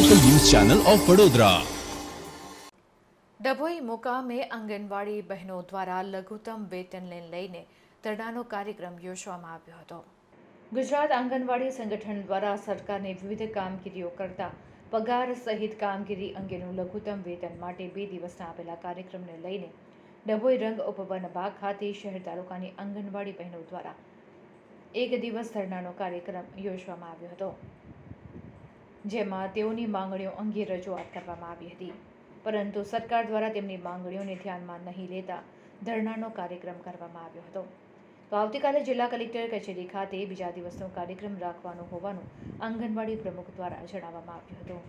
Channel of Vadodara Dabhoi મુકામે આંગણવાડી બહેનો દ્વારા લઘુત્તમ વેતનને લઈને ધરણાનો કાર્યક્રમ યોજવામાં આવ્યો હતો. ગુજરાત આંગણવાડી સંગઠન દ્વારા સરકારની વિવિધ કામગીરીઓ કરતા પગાર સહિત કામગીરી અંગેનું લઘુત્તમ વેતન માટે બે દિવસના આપેલા કાર્યક્રમને લઈને ડભોઈ રંગ ઉપવન બાગ ખાતે શહેર તાલુકાની આંગણવાડી બહેનો દ્વારા એક દિવસ ધરણાનો કાર્યક્રમ યોજવામાં આવ્યો હતો. જેમાં તેઓની માંગણીઓ અંગે રજૂઆત કરવામાં આવી હતી. પરંતુ સરકાર દ્વારા તેમની માંગણીઓને ધ્યાનમાં નહીં લેતા ધરણાનો કાર્યક્રમ કરવામાં આવ્યો હતો. તો આવતીકાલે જિલ્લા કલેક્ટર કચેરી ખાતે બીજા દિવસનો કાર્યક્રમ રાખવાનો હોવાનું આંગણવાડી પ્રમુખ દ્વારા જણાવવામાં આવ્યું હતું.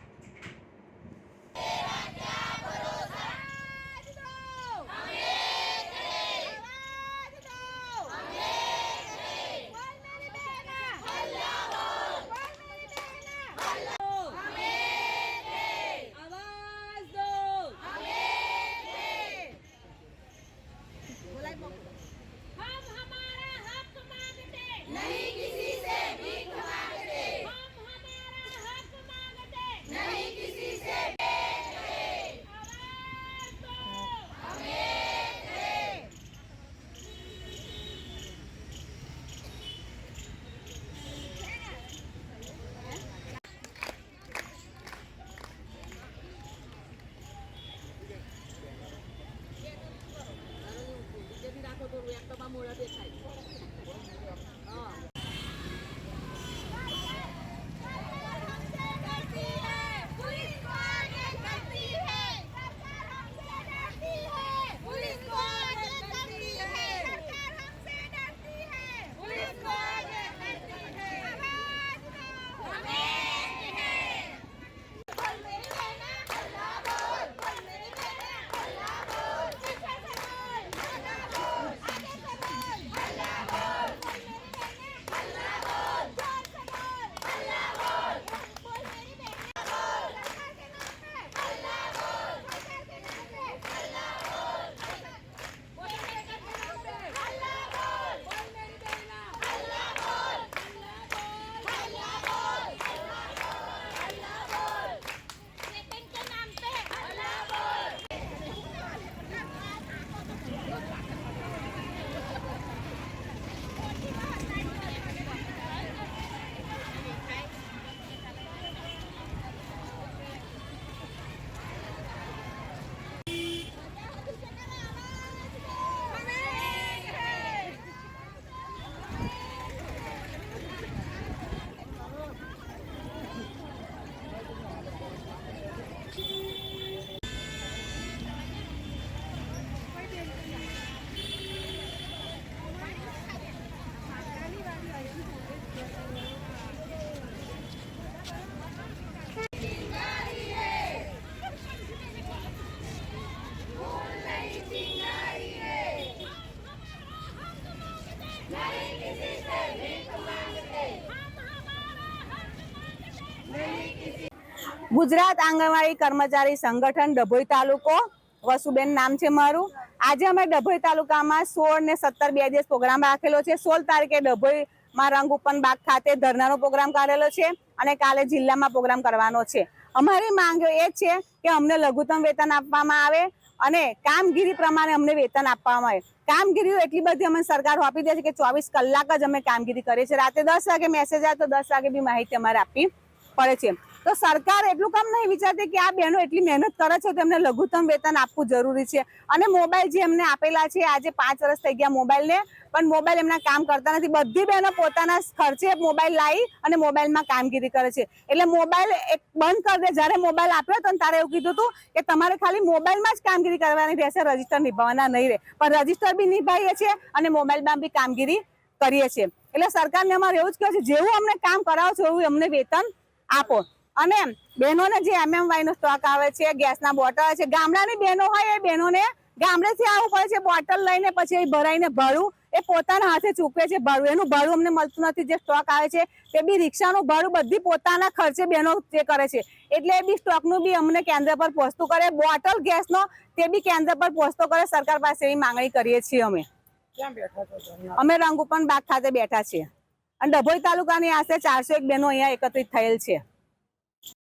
पुलिस ગુજરાત આંગણવાડી કર્મચારી સંગઠન ડભોઈ તાલુકો. વસુબેન નામ છે મારું. આજે અમે ડભોઈ તાલુકામાં સોળ ને સત્તર બે દિવસ પ્રોગ્રામ રાખેલો છે. સોળ તારીખે ડભોઈ માં રંગ ઉપન બાગ ખાતે ધરનાનો પ્રોગ્રામ કરેલો છે અને કાલે જિલ્લામાં પ્રોગ્રામ કરવાનો છે. અમારી માંગ એ છે કે અમને લઘુત્તમ વેતન આપવામાં આવે. અને કામગીરી પ્રમાણે અમને વેતન આપવામાં આવે કામગીરીઓ એટલી બધી અમે સરકાર આપી દે છે કે ચોવીસ કલાક જ અમે કામગીરી કરીએ છીએ. રાતે દસ વાગે મેસેજ આવે તો દસ વાગે બી માહિતી અમારે આપવી પડે છે. તો સરકાર એટલું કામ નહીં વિચારતી કે આ બહેનો એટલી મહેનત કરે છે, તેમને લઘુત્તમ વેતન આપવું જરૂરી છે. અને મોબાઈલ જે એમને આપેલા છે, આજે પાંચ વર્ષ થઈ ગયા મોબાઈલને, પણ મોબાઈલ એમના કામ કરતા નથી. બધી બહેનો પોતાના ખર્ચે મોબાઈલ લાવી અને મોબાઈલમાં કામગીરી કરે છે. એટલે મોબાઈલ એક બંધ કરી દે. જ્યારે મોબાઈલ આપ્યો હતો તારે એવું કીધું હતું કે તમારે ખાલી મોબાઈલમાં જ કામગીરી કરવાની રહેશે, રજિસ્ટર નિભાવવાના નહીં રહે. પણ રજિસ્ટર બી નિભાવીએ છીએ અને મોબાઈલમાં બી કામગીરી કરીએ છીએ. એટલે સરકારને અમારે એવું જ કહે છે, જેવું અમને કામ કરાવો છો એવું અમને વેતન આપો. અને બહેનોને જે એમએમવાય નો સ્ટોક આવે છે ગેસના બોટલ છે ગામડાની બહેનો હોય એ બહેનોને ગામડેથી આવવું પડે છે બોટલ લઈને પછી એ ભરાઈને ભાડું એ પોતાના હાથે ચૂકવે છે ભાડું એનું ભાડું અમને મળતું નથી જે સ્ટોક આવે છે તે બી રિક્ષાનું ભાડું બધી પોતાના ખર્ચે બહેનો જે કરે છે. એટલે એ બી સ્ટોકનું બી અમને કેન્દ્ર પર પહોંચતું કરે બોટલ ગેસનો તે બી કેન્દ્ર પર પહોંચતો કરે સરકાર પાસે એવી માંગણી કરીએ છીએ અમે. અમે રંગુપન બાગ ખાતે બેઠા છીએ. અને ડભોઈ તાલુકાની આશરે ચારસો એક બહેનો અહીંયા એકત્રિત થયેલ છે.